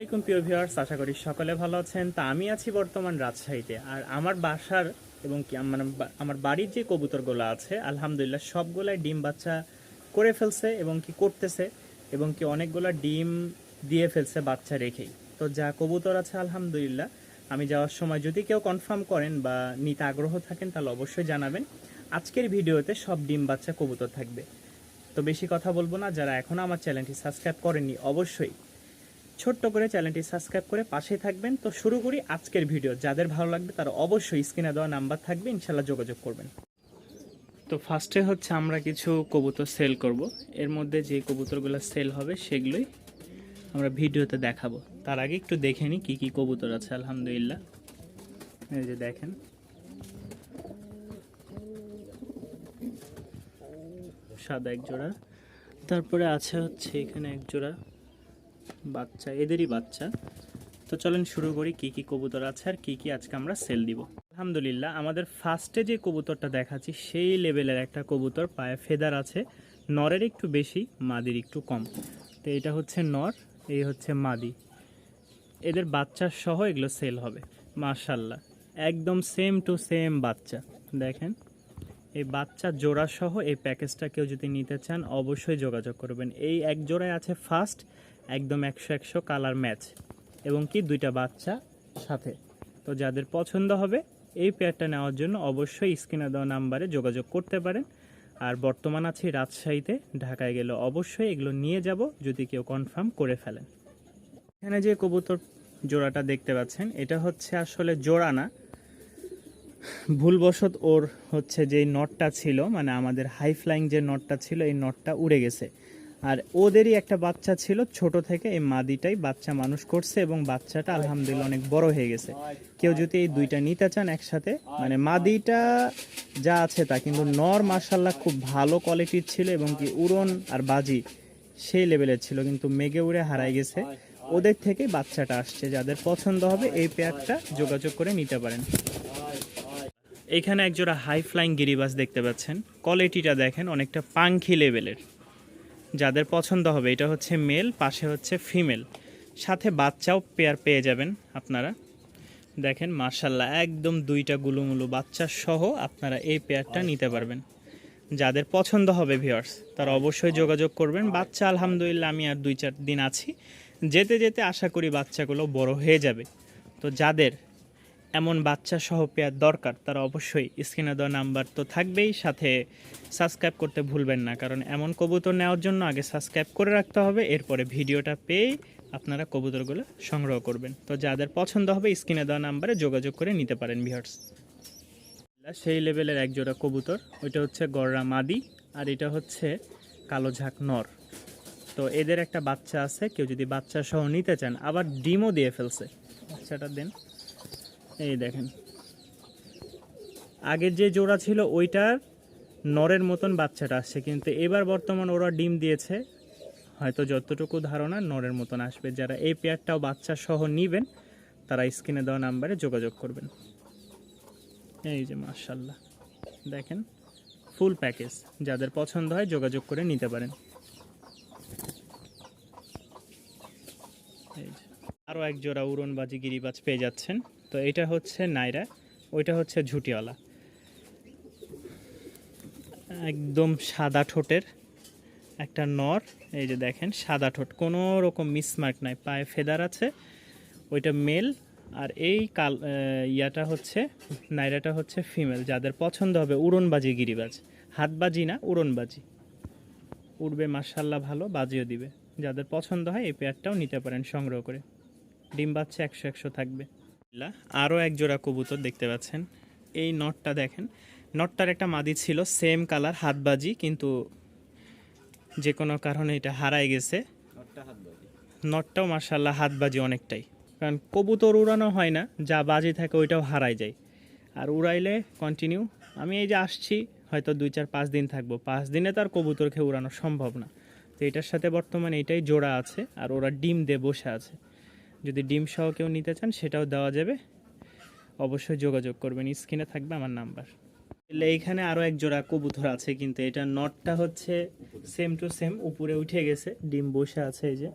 আসসালামাইকুম প্রিয় ভিউয়ার্স আশা করি সকলে ভালো আছেন। তা আমি আছি বর্তমান রাজশাহীতে। আর আমার বাসার এবং কি বা- আমার বাড়ির যে কবুতরগুলো আছে, আলহামদুলিল্লাহ সবগুলাই ডিম বাচ্চা করে ফেলছে এবং কি করতেছে এবং কি অনেকগুলো ডিম দিয়ে ফেলছে বাচ্চা রেখেই। তো যা কবুতর আছে, আলহামদুলিল্লাহ। আমি যাওয়ার সময় যদি কেউ কনফার্ম করেন বা নিতে আগ্রহ থাকেন, তাহলে অবশ্যই জানাবেন। আজকের ভিডিওতে সব ডিম বাচ্চা কবুতর থাকবে। তো বেশি কথা বলব না। যারা এখনও আমার চ্যানেলটি সাবস্ক্রাইব করেননি, অবশ্যই ছোট্ট করে চ্যানেলটি সাবস্ক্রাইব করে পাশে থাকবেন। তো শুরু করি আজকের ভিডিও। যাদের ভালো লাগবে তারা অবশ্যই স্ক্রিনে দেওয়া নাম্বার থাকবে ইনশাল্লাহ যোগাযোগ করবেন। তো ফার্স্টে হচ্ছে আমরা কিছু কবুতর সেল করব। এর মধ্যে যে কবুতরগুলো সেল হবে সেগুলোই আমরা ভিডিওতে দেখাবো। তার আগে একটু দেখে নিই কী কী কবুতর আছে, আলহামদুলিল্লাহ। এই যে দেখেন। সাদা এক জোড়া তারপরে আছে হচ্ছে এখানে এক জোড়া বাচ্চা, এদেরই বাচ্চা। তো চলেন শুরু করি কি কি কবুতর আছে আর কি কি আজকে আমরা সেল দিব। আলহামদুলিল্লাহ, আমাদের ফার্স্টে যে কবুতরটা দেখাচ্ছি, সেই লেভেলের একটা কবুতর, পায়ে ফেদার আছে। নরের একটু বেশি, মাদির একটু কম। তো এটা হচ্ছে নর, এই হচ্ছে মাদি। এদের বাচ্চার সহ এগুলো সেল হবে মার্শাল্লাহ একদম সেম টু সেম বাচ্চা, দেখেন। এই বাচ্চা জোড়া সহ এই প্যাকেজটা কেউ যদি নিতে চান, অবশ্যই যোগাযোগ করবেন। এই এক জোড়ায় আছে ফার্স্ট একদম একশো একশো কালার ম্যাচ এবং কি দুইটা বাচ্চা সাথে। তো যাদের পছন্দ হবে, এই পেয়ারটা নেওয়ার জন্য অবশ্যই স্ক্রিনে দেওয়া নাম্বারে যোগাযোগ করতে পারেন। আর বর্তমান আছি রাজশাহীতে, ঢাকায় গেলে অবশ্যই এগুলো নিয়ে যাব যদি কেউ কনফার্ম করে ফেলেন। এখানে যে কবুতর জোড়াটা দেখতে পাচ্ছেন, এটা হচ্ছে আসলে জোড়া না। ভুলবশত ওর হচ্ছে যে নটটা ছিল মানে আমাদের হাই ফ্লাইং যে নটটা ছিল, এই নটটা উড়ে গেছে। আর ওদেরই একটা বাচ্চা ছিল, ছোট থেকে এই মাদিটাই বাচ্চা মানুষ করছে এবং বাচ্চাটা আলহামদুলিল্লাহ অনেক বড় হয়ে গেছে। কেউ যদি এই দুইটা নিতে চান একসাথে মানে মাদিটা যা আছে তা, কিন্তু নর মার্শাল্লাহ খুব ভালো কোয়ালিটির ছিল এবং কি উড়ন আর বাজি সেই লেভেলের ছিল, কিন্তু মেঘে উড়ে হারাই গেছে। ওদের থেকে বাচ্চাটা আসছে, যাদের পছন্দ হবে এই পেয়ারটা যোগাযোগ করে নিতে পারেন। এখানে একজোড়া হাই ফ্লাইং গিরিবাস দেখতে পাচ্ছেন। কোয়ালিটিটা দেখেন, অনেকটা পাঙ্খি লেভেলের যাদের পছন্দ হবে, এটা হচ্ছে মেল পাশে হচ্ছে ফিমেল সাথে বাচ্চাও পেয়ার পেয়ে যাবেন আপনারা। দেখেন মার্শাল্লাহ একদম দুইটা গুলুমুলু বাচ্চা সহ আপনারা এই পেয়ারটা নিতে পারবেন। যাদের পছন্দ হবে ভিওর্স তারা অবশ্যই যোগাযোগ করবেন। বাচ্চা, আলহামদুলিল্লাহ, আমি আর দুই চার দিন আছি। যেতে যেতে আশা করি বাচ্চাগুলো বড় হয়ে যাবে। তো যাদের এমন বাচ্চা সহ পেয়ার দরকার, তারা অবশ্যই স্ক্রিনে দেওয়া নাম্বার তো থাকবেই। সাথে সাবস্ক্রাইব করতে ভুলবেন না, কারণ এমন কবুতর নেওয়ার জন্য আগে সাবস্ক্রাইব করে রাখতে হবে, এরপরে ভিডিওটা পেয়ে আপনারা কবুতরগুলো সংগ্রহ করবেন। তো যাদের পছন্দ হবে, স্ক্রিনে দেওয়া নাম্বারে যোগাযোগ করে নিতে পারেন ভিউয়ার্স। সেই লেভেলের এক জোড়া কবুতর, ওইটা হচ্ছে গররা মাদি, আর এটা হচ্ছে কালো ঝাঁক নর। তো এদের একটা বাচ্চা আছে, কেউ যদি বাচ্চা সহ নিতে চান, আবার ডিমও দিয়ে ফেলছে। বাচ্চাটা দেন। এই দেখেন। আগের যে জোড়া ছিল ওইটার নরের মতন বাচ্চাটা আসছে, কিন্তু এবার বর্তমান ওরা ডিম দিয়েছে। হয়তো যতটুকু ধারণা নরের মতন আসবে। যারা এই পেয়ারটাও বাচ্চা সহ নিবেন, তারা স্ক্রিনে দেওয়া নাম্বারে যোগাযোগ করবেন। এই যে মার্শাল্লাহ দেখেন ফুল প্যাকেজ যাদের পছন্দ হয় যোগাযোগ করে নিতে পারেন। আরও এক জোড়া উড়নবাজি গিরিবাজ পেয়ে যাচ্ছেন। তো এটা হচ্ছে নাইরা, ওইটা হচ্ছে ঝুটিওয়ালা। একদম সাদা ঠোঁটের একটা নর, এই যে দেখেন, সাদা ঠোঁট। কোনো রকম মিসমার্ক নাই, পায়ে ফেদার আছে, ওইটা মেল, আর এই কাল ইয়াটা হচ্ছে, নাইরাটা হচ্ছে ফিমেল, যাদের পছন্দ হবে উড়নবাজি, গিরিবাজ। হাতবাজি না, উড়নবাজি। উড়বে মার্শাল্লাহ ভালো, বাজিও দিবে। যাদের পছন্দ হয়, এই পেয়ারটাও নিতে পারেন সংগ্রহ করে। ডিম বাচ্চা একশো একশো থাকবে। আরও এক জোড়া কবুতর দেখতে পাচ্ছেন। এই নটটা দেখেন। নটটার একটা মাদি ছিল সেম কালার হাতবাজি কিন্তু যে কোনো কারণে এটা হারাই গেছে। নটটাও মার্শাল্লাহ হাতবাজি অনেকটাই। কারণ কবুতর উড়ানো হয় না যা বাজি থাকে ওইটাও হারাই যায়। আর উড়াইলে কন্টিনিউ আমি এই যে আসছি হয়তো দুই চার পাঁচ দিন থাকব। পাঁচ দিনে তার কবুতরকে উড়ানো সম্ভব না। তো এটার সাথে বর্তমানে এটাই জোড়া আছে আর ওরা ডিম দিয়ে বসে আছে। যদি ডিম সহ কেউ নিতে চান, সেটাও দেওয়া যাবে। অবশ্যই যোগাযোগ করবেন। স্ক্রিনে থাকবে আমার নাম্বার। এইখানে আরও এক জোড়া কবুতর আছে কিন্তু এটা নটটা হচ্ছে সেম টু সেম উপরে উঠে গেছে। ডিম বসে আছে এই যে।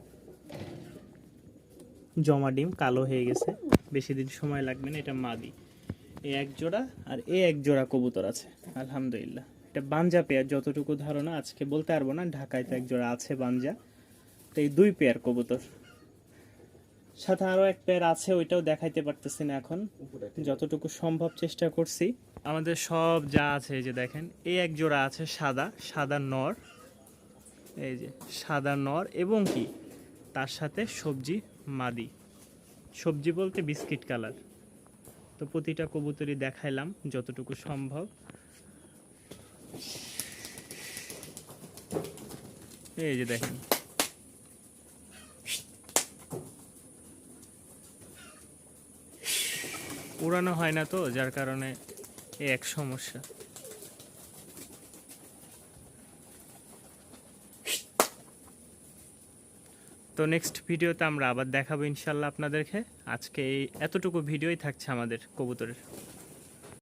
জমা ডিম কালো হয়ে গেছে। বেশি দিন সময় লাগবে না, এটা মাদি। এ এক জোড়া আর এ এক জোড়া কবুতর আছে। আলহামদুলিল্লাহ। এটা বাঞ্জা পেয়ার, যতটুকু ধারণা, আজকে বলতে পারব না, ঢাকায় তো এক জোড়া আছে বাঞ্জা। তো এই দুই পেয়ার কবুতর। সাথে আরও এক পেয়ার আছে, ওইটাও দেখাইতে পারতেছি না এখন। যতটুকু সম্ভব চেষ্টা করছি। আমাদের সব যা আছে, এই যে দেখেন, এই এক জোড়া আছে সাদা সাদা নর। এই যে সাদা নর এবং কি? তার সাথে সবজি মাদি। সবজি বলতে বিস্কিট কালার। তো প্রতিটা কবুতরই দেখাইলাম যতটুকু সম্ভব। এই যে দেখেন উড়ানো হয় না তো, যার কারণে এক সমস্যা। তো নেক্সট ভিডিওতে আমরা আবার দেখাবো ইনশাল্লাহ আপনাদেরকে। আজকে এই এতটুকু ভিডিওই থাকছে আমাদের কবুতরের।